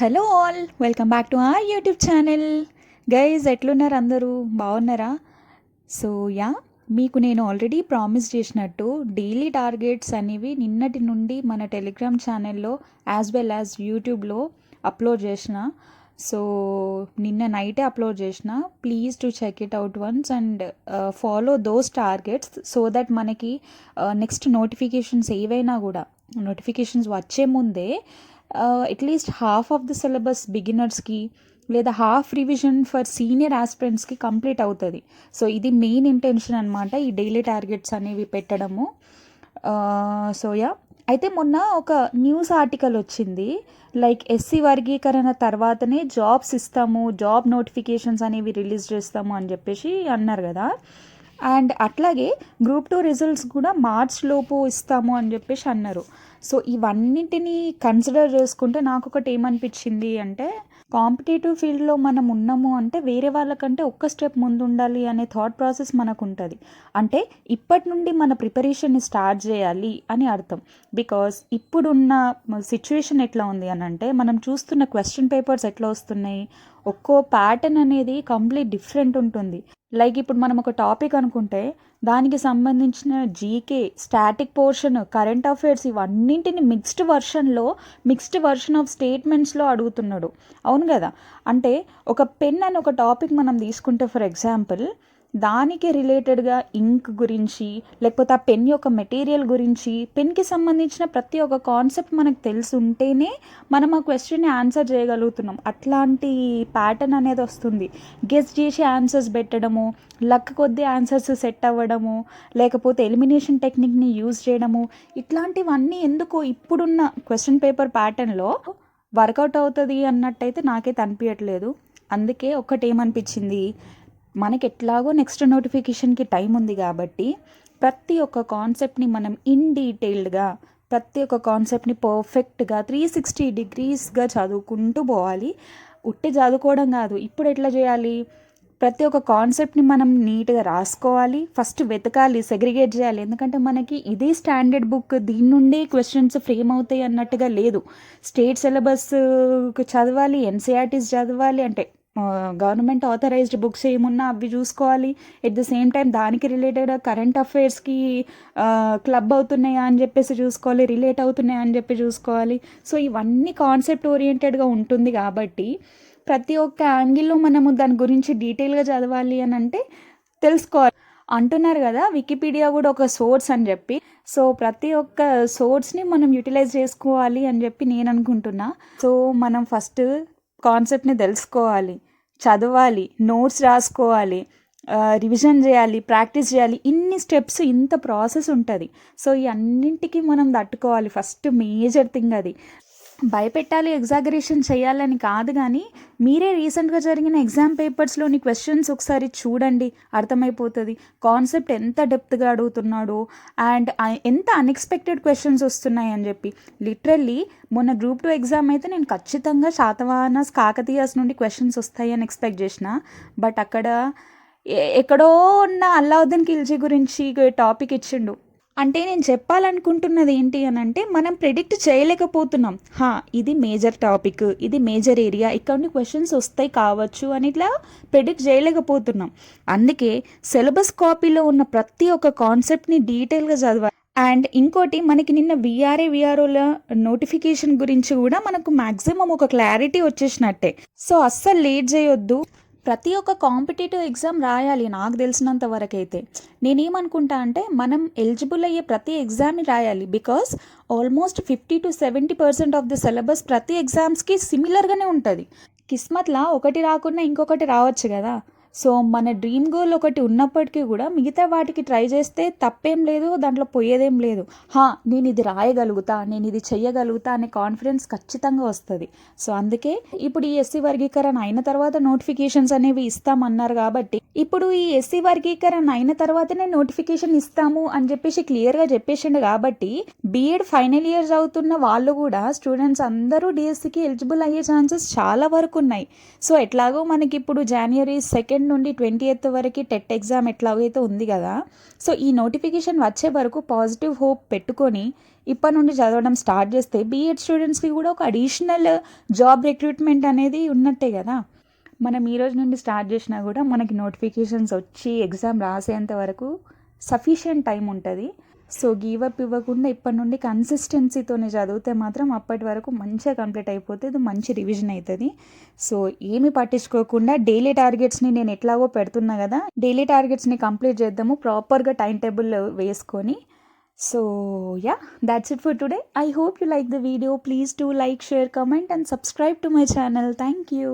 Hello all welcome back to a YouTube channel. Guys ఎట్లున్నారు అందరూ? బాగున్నారా? సో యా మీకు నేను ఆల్రెడీ ప్రామిస్ చేసినట్టు డైలీ టార్గెట్స్ అనేవి నిన్నటి నుండి మన టెలిగ్రామ్ ఛానల్లో యాజ్ వెల్ యాజ్ యూట్యూబ్లో అప్లోడ్ చేసిన. సో నిన్న నైటే అప్లోడ్ చేసిన. Please to check it out once and follow those targets so that మనకి నెక్స్ట్ నోటిఫికేషన్స్ ఏవైనా కూడా నోటిఫికేషన్స్ వచ్చే ముందే at least half of the syllabus బిగినర్స్కి లేదా half revision for senior ఆస్పిరెంట్స్కి complete అవుతుంది. సో ఇది మెయిన్ ఇంటెన్షన్ అనమాట ఈ డైలీ టార్గెట్స్ అనేవి పెట్టడము. Uh, సోయా అయితే మొన్న ఒక న్యూస్ ఆర్టికల్ వచ్చింది. లైక్ ఎస్సీ వర్గీకరణ తర్వాతనే జాబ్స్ ఇస్తాము జాబ్ నోటిఫికేషన్స్ అనేవి రిలీజ్ చేస్తాము అని చెప్పేసి అన్నారు కదా. అండ్ అట్లాగే గ్రూప్ టూ రిజల్ట్స్ కూడా మార్చ్ లోపు ఇస్తాము అని చెప్పేసి అన్నారు. సో ఇవన్నిటిని కన్సిడర్ చేసుకుంటే నాకు ఒకటి ఏమనిపించింది అంటే కాంపిటేటివ్ ఫీల్డ్లో మనం ఉన్నాము అంటే వేరే వాళ్ళకంటే ఒక్క స్టెప్ ముందు ఉండాలి అనే థాట్ ప్రాసెస్ మనకు ఉంటుంది అంటే ఇప్పటి నుండి మన ప్రిపరేషన్ని స్టార్ట్ చేయాలి అని అర్థం. బికాస్ ఇప్పుడున్న సిచ్యువేషన్ ఎట్లా ఉంది అని అంటే మనం చూస్తున్న క్వశ్చన్ పేపర్స్ ఎట్లా వస్తున్నాయి ఒక్కో ప్యాటర్న్ అనేది కంప్లీట్ డిఫరెంట్ ఉంటుంది. లైక్ ఇప్పుడు మనం ఒక టాపిక్ అనుకుంటే దానికి సంబంధించిన GK static portion current affairs ఇవన్నింటిని mixed వర్షన్లో మిక్స్డ్ వర్షన్ ఆఫ్ స్టేట్మెంట్స్లో అడుగుతున్నాడు. అవును కదా? అంటే ఒక పెన్ అని ఒక టాపిక్ మనం తీసుకుంటే ఫర్ ఎగ్జాంపుల్ దానికి రిలేటెడ్గా ఇంక్ గురించి లేకపోతే ఆ పెన్ యొక్క మెటీరియల్ గురించి పెన్కి సంబంధించిన ప్రతి ఒక్క కాన్సెప్ట్ మనకు తెలిసి ఉంటేనే మనం ఆ క్వశ్చన్ని ఆన్సర్ చేయగలుగుతున్నాం. అట్లాంటి ప్యాటర్న్ అనేది వస్తుంది. గెస్ చేసి ఆన్సర్స్ పెట్టడము లక్ కొద్దీ ఆన్సర్స్ సెట్ అవ్వడము లేకపోతే ఎలిమినేషన్ టెక్నిక్ని యూజ్ చేయడము ఇట్లాంటివన్నీ ఎందుకు ఇప్పుడున్న క్వశ్చన్ పేపర్ ప్యాటర్న్లో వర్కౌట్ అవుతుంది అన్నట్టయితే నాకైతే అనిపించట్లేదు అందుకే ఒకటి ఏమనిపించింది మనకి ఎట్లాగో నెక్స్ట్ నోటిఫికేషన్కి టైం ఉంది కాబట్టి ప్రతి ఒక్క కాన్సెప్ట్ని మనం ఇన్ డీటెయిల్డ్గా ప్రతి ఒక్క కాన్సెప్ట్ని పర్ఫెక్ట్గా త్రీ సిక్స్టీ డిగ్రీస్గా చదువుకుంటూ పోవాలి. ఉట్టి చదువుకోవడం కాదు. ఇప్పుడు ఎట్లా చేయాలి? ప్రతి ఒక్క కాన్సెప్ట్ని మనం నీట్గా రాసుకోవాలి. ఫస్ట్ వెతకాలి సెగ్రిగేట్ చేయాలి. ఎందుకంటే మనకి ఇదే స్టాండర్డ్ బుక్ దీని నుండి క్వశ్చన్స్ ఫ్రేమ్ అవుతాయి అన్నట్టుగా లేదు. స్టేట్ సిలబస్ uh, చదవాలి ఎన్సీఆర్టీస్ చదవాలి అంటే గవర్నమెంట్ ఆథరైజ్డ్ బుక్స్ ఏమున్నా అవి చూసుకోవాలి. ఎట్ ద సేమ్ టైం దానికి రిలేటెడ్ కరెంట్ అఫైర్స్కి క్లబ్ అవుతున్నాయా అని చెప్పేసి చూసుకోవాలి రిలేట్ అవుతున్నాయా అని చెప్పి చూసుకోవాలి. సో ఇవన్నీ కాన్సెప్ట్ ఓరియంటెడ్గా ఉంటుంది కాబట్టి ప్రతి ఒక్క యాంగిల్లో మనము దాని గురించి డీటెయిల్గా చదవాలి అని అంటే తెలుసుకోవాలి. అంటున్నారు కదా వికీపీడియా కూడా ఒక సోర్స్ అని చెప్పి. సో ప్రతి ఒక్క సోర్స్ని మనం యూటిలైజ్ చేసుకోవాలి అని చెప్పి నేను అనుకుంటున్నా. సో మనం ఫస్ట్ కాన్సెప్ట్ని తెలుసుకోవాలి చదవాలి నోట్స్ రాసుకోవాలి రివిజన్ చేయాలి ప్రాక్టీస్ చేయాలి. ఇన్ని స్టెప్స్ ఇంత ప్రాసెస్ ఉంటుంది. సో ఈ అన్నింటికి మనం తట్టుకోవాలి. ఫస్ట్ మేజర్ థింగ్ అది. భయపెట్టాలి ఎగ్జాగరేషన్ చేయాలని కాదు కానీ మీరే రీసెంట్గా జరిగిన ఎగ్జామ్ పేపర్స్లోని క్వశ్చన్స్ ఒకసారి చూడండి అర్థమైపోతుంది. కాన్సెప్ట్ ఎంత డెప్త్గా అడుగుతున్నాడు అండ్ ఎంత అన్ఎక్స్పెక్టెడ్ క్వశ్చన్స్ వస్తున్నాయి అని చెప్పి. లిటరల్లీ మొన్న గ్రూప్ టూ ఎగ్జామ్ అయితే నేను ఖచ్చితంగా శాతవాహనస్ కాకతీయాస్ నుండి క్వశ్చన్స్ వస్తాయి అని ఎక్స్పెక్ట్ చేసిన. బట్ అక్కడ ఎక్కడో ఉన్న అల్లావుద్దీన్ ఖిల్జీ గురించి టాపిక్ ఇచ్చిండు. అంటే నేను చెప్పాలనుకుంటున్నది ఏంటి అని అంటే మనం ప్రిడిక్ట్ చేయలేకపోతున్నాం. హా ఇది మేజర్ టాపిక్ ఇది మేజర్ ఏరియా ఇక్కడ నుండి క్వశ్చన్స్ వస్తాయి కావచ్చు అని ఇట్లా ప్రిడిక్ట్ చేయలేకపోతున్నాం. అందుకే సిలబస్ కాపీలో ఉన్న ప్రతి ఒక్క కాన్సెప్ట్ని డీటెయిల్గా చదవాలి అండ్ ఇంకోటి మనకి నిన్న విఆర్ఏ విఆర్ఓల నోటిఫికేషన్ గురించి కూడా మనకు మ్యాక్సిమం ఒక క్లారిటీ వచ్చేసినట్టే. సో అస్సలు లేట్ చేయొద్దు. ప్రతి ఒక్క కాంపిటేటివ్ ఎగ్జామ్ రాయాలి నాకు తెలిసినంత వరకు అయితే నేనేమనుకుంటా అంటే మనం ఎలిజిబుల్ అయ్యే ప్రతి ఎగ్జామ్ని రాయాలి because almost fifty to seventy percent of the syllabus ప్రతి ఎగ్జామ్స్కి సిమిలర్గానే ఉంటుంది. కిస్మత్లా ఒకటి రాకుండా ఇంకొకటి రావచ్చు కదా. సో మన డ్రీమ్ గోల్ ఒకటి ఉన్నప్పటికీ కూడా మిగతా వాటికి ట్రై చేస్తే తప్పేం లేదు దాంట్లో పోయేదేం లేదు. హా నేను ఇది రాయగలుగుతా నేను ఇది చెయ్యగలుగుతా అనే కాన్ఫిడెన్స్ ఖచ్చితంగా వస్తుంది. సో అందుకే ఇప్పుడు ఈ ఎస్సీ వర్గీకరణ అయిన తర్వాత నోటిఫికేషన్స్ అనేవి ఇస్తామన్నారు కాబట్టి ఇప్పుడు ఈ ఎస్సీ వర్గీకరణ అయిన తర్వాతనే నోటిఫికేషన్ ఇస్తాము అని చెప్పేసి క్లియర్గా చెప్పేసిండు కాబట్టి బీఎడ్ ఫైనల్ ఇయర్ చదువుతున్న వాళ్ళు కూడా స్టూడెంట్స్ అందరూ డిఎస్సికి ఎలిజిబుల్ అయ్యే ఛాన్సెస్ చాలా వరకు ఉన్నాయి. సో ఎట్లాగో మనకి ఇప్పుడు జనవరి సెకండ్ నుండి ట్వంటీ ఎయిత్ వరకు టెట్ ఎగ్జామ్ ఎట్లాగైతే ఉంది కదా సో ఈ నోటిఫికేషన్ వచ్చే వరకు పాజిటివ్ హోప్ పెట్టుకొని ఇప్పటి నుండి చదవడం స్టార్ట్ చేస్తే బీఎడ్ స్టూడెంట్స్కి కూడా ఒక అడిషనల్ జాబ్ రిక్రూట్మెంట్ అనేది ఉన్నట్టే కదా. మనం ఈ రోజు నుండి స్టార్ట్ చేసినా కూడా మనకి నోటిఫికేషన్స్ వచ్చి ఎగ్జామ్ రాసేంత వరకు సఫిషియంట్ టైం ఉంటుంది. సో గివ్ అప్ ఇవ్వకుండా ఇప్పటి నుండి కన్సిస్టెన్సీతోనే చదివితే మాత్రం అప్పటి వరకు మంచిగా కంప్లీట్ అయిపోతే ఇది మంచి రివిజన్ అవుతుంది సో ఏమి పట్టించుకోకుండా డైలీ టార్గెట్స్ని నేను ఎట్లాగో పెడుతున్నా కదా డైలీ టార్గెట్స్ని కంప్లీట్ చేద్దాము ప్రాపర్గా టైం టేబుల్ వేసుకొని. So yeah that's it for today I hope you like the video please to like share comment and subscribe to my channel thank you